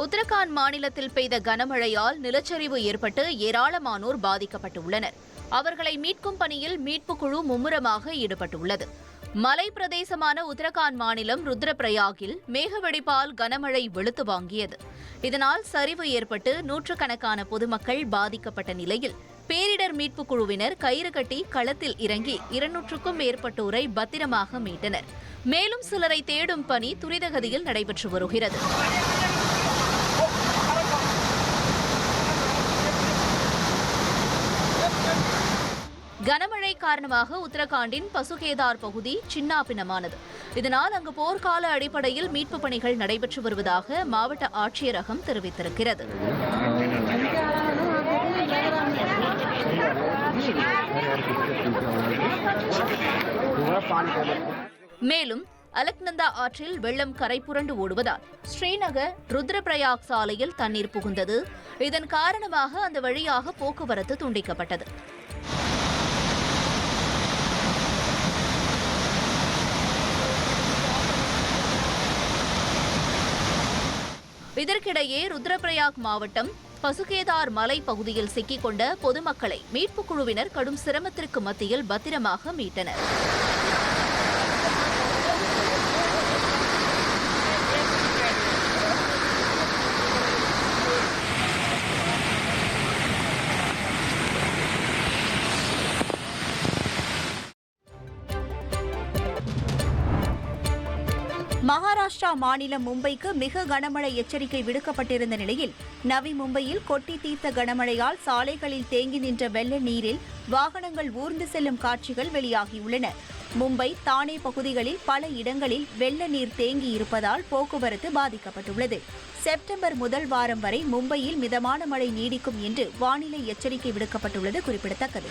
உத்தரகாண்ட் மாநிலத்தில் பெய்த கனமழையால் நிலச்சரிவு ஏற்பட்டு ஏராளமானோர் பாதிக்கப்பட்டுள்ளனர். அவர்களை மீட்கும் பணியில் மீட்புக் குழு மும்முரமாக ஈடுபட்டுள்ளது. மலை பிரதேசமான உத்தரகாண்ட் மாநிலம் ருத்ரபிரயாகில் மேகவெடிப்பால் கனமழை வெளுத்து வாங்கியது. இதனால் சரிவு ஏற்பட்டு நூற்றுக்கணக்கான பொதுமக்கள் பாதிக்கப்பட்ட நிலையில் பேரிடர் மீட்புக் குழுவினர் கயிறு கட்டி களத்தில் இறங்கி இருநூற்றுக்கும் மேற்பட்டோரை பத்திரமாக மீட்டனர். மேலும் சிலரை தேடும் பணி துரிதகதியில் நடைபெற்று வருகிறது. கனமழை காரணமாக உத்தரகாண்டின் பசுகேதார் பகுதி சின்னாபின்னமானது. இதனால் அங்கு போர்க்கால அடிப்படையில் மீட்பு பணிகள் நடைபெற்று வருவதாக மாவட்ட ஆட்சியரகம் தெரிவித்திருக்கிறது. மேலும் அலக்நந்தா ஆற்றில் வெள்ளம் கரை புரண்டு ஓடுவதால் ஸ்ரீநகர் ருத்ரபிரயாக் சாலையில் தண்ணீர் புகுந்தது. இதன் காரணமாக அந்த வழியாக போக்குவரத்து துண்டிக்கப்பட்டது. இதற்கிடையே ருத்ரபிரயாக் மாவட்டம் பசுகேதார் மலை பகுதியில் சிக்கிக்கொண்ட பொதுமக்களை மீட்புக் குழுவினர் கடும் சிரமத்திற்கு மத்தியில் பத்திரமாக மீட்டனர். மகாராஷ்டிரா மாநிலம் மும்பைக்கு மிக கனமழை எச்சரிக்கை விடுக்கப்பட்டிருந்த நிலையில் நவி மும்பையில் கொட்டி தீர்த்த கனமழையால் சாலைகளில் தேங்கி நின்ற வெள்ள நீரில் வாகனங்கள் ஊர்ந்து செல்லும் காட்சிகள் வெளியாகியுள்ளன. மும்பை தானே பகுதிகளில் பல இடங்களில் வெள்ள நீர் தேங்கி இருப்பதால் போக்குவரத்து பாதிக்கப்பட்டுள்ளது. செப்டம்பர் முதல் வாரம் வரை மும்பையில் மிதமான மழை நீடிக்கும் என்று வானிலை எச்சரிக்கை விடுக்கப்பட்டுள்ளது குறிப்பிடத்தக்கது.